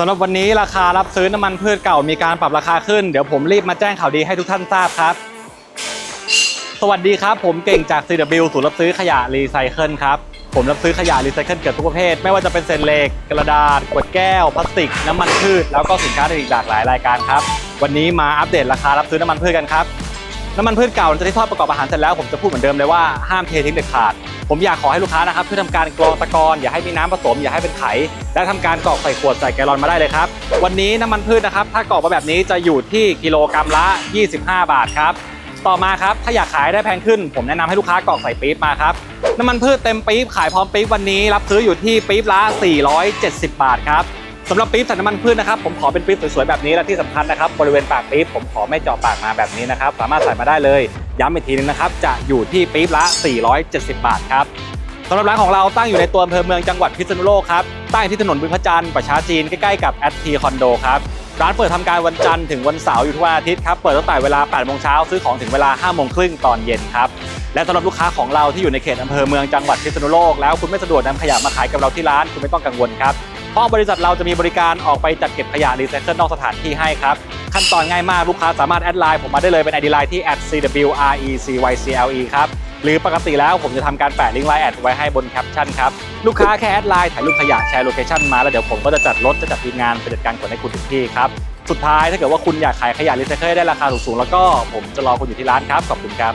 สำหรับวันนี้ราคารับซื้อน้ำมันพืชเก่ามีการปรับราคาขึ้น เดี๋ยวผมรีบมาแจ้งข่าวดีให้ทุกท่านทราบครับ สวัสดีครับ ผมเก่งจาก CW ศูนย์รับซื้อขยะรีไซเคิลครับ ผมรับซื้อขยะรีไซเคิลเกือบทุกประเภท ไม่ว่าจะเป็นเศษเหล็ก กระดาษ ขวดแก้ว พลาสติก น้ำมันพืช แล้วก็สินค้าอื่นอีกหลากหลายรายการครับ วันนี้มาอัปเดตราคารับซื้อน้ำมันพืชกันครับ น้ำมันพืชเก่าหลังจากที่ทอดประกอบอาหารเสร็จแล้วผมจะพูดเหมือนเดิมเลยว่าห้ามเททิ้งเด็ดขาด ผมอยากขอให้ลูกค้านะครับเพื่อทำการกรองตะกอนอย่าให้มีน้ำผสมอย่าให้เป็นไข และทำการกรอกใส่ขวดใส่แกลลอนมาได้เลยครับวันนี้น้ำมันพืชนะครับถ้ากรอกมาแบบนี้จะอยู่ที่กิโลกรัมละ 25 บาทครับต่อมาครับถ้าอยากขายได้แพงขึ้น ผมแนะนำให้ลูกค้ากรอกใส่ปี๊บมาครับน้ำมันพืชเต็มปี๊บขายพร้อมปี๊บวันนี้ รับซื้ออยู่ที่ปี๊บละ 470 บาทครับ สำหรับปี๊บใส่น้ำมันพืชนะครับผมขอเป็นปี๊บสวยๆแบบนี้และที่สำคัญนะครับบริเวณปากปี๊บผมขอไม่เจาะปากมาแบบนี้นะครับสามารถใส่มาได้เลยย้ำอีกทีนึงนะครับจะอยู่ที่ปี๊บละ 470 บาทครับสำหรับร้านของเราตั้งอยู่ในตัวอำเภอเมืองจังหวัดพิษณุโลกครับตั้งอยู่ที่ถนนบึงพระจันทร์ประชาจีนใกล้ๆกับแอตทีคอนโดครับร้านเปิดทำการวันจันทร์ถึงวันเสาร์อยู่ทุกวันอาทิตย์ครับ เปิดตั้งแต่เวลา 8 โมงเช้าซื้อของถึงเวลา 5 โมงครึ่งตอนเย็นครับ และสำหรับลูกค้าของเราที่อยู่ในเขตอำเภอเมืองจังหวัดพิษณุโลกแล้วคุณไม่สะดวกนำขยะมาขายกับเราที่ร้านคุณไม่ต้องกังวลครับ ราะบริษัทเราจะมีบริการออกไปจัดเก็บขยะรีไซเคิลนอกสถานที่ให้ครับ ขั้นตอนง่ายมากลูกค้าสามารถแอดไลน์ผมมาได้เลยเป็น ID ไลน์ที่ @cwrecycle ครับหรือปกติแล้วผมจะทำการแปะลิงก์ไลน์แอดไว้ให้บนแคปชั่นครับ ลูกค้าแค่แอดไลน์ถ่ายรูปขยะแชร์โลเคชั่นมาแล้วเดี๋ยวผมก็จะจัดรถจะจัดทีมงานไปจัดการขนให้คุณถึงที่ครับ สุดท้ายถ้าเกิดว่าคุณอยากขายขยะรีไซเคิลได้ราคาสูงๆแล้วก็ผมจะรอคุณอยู่ที่ร้านครับขอบคุณครับ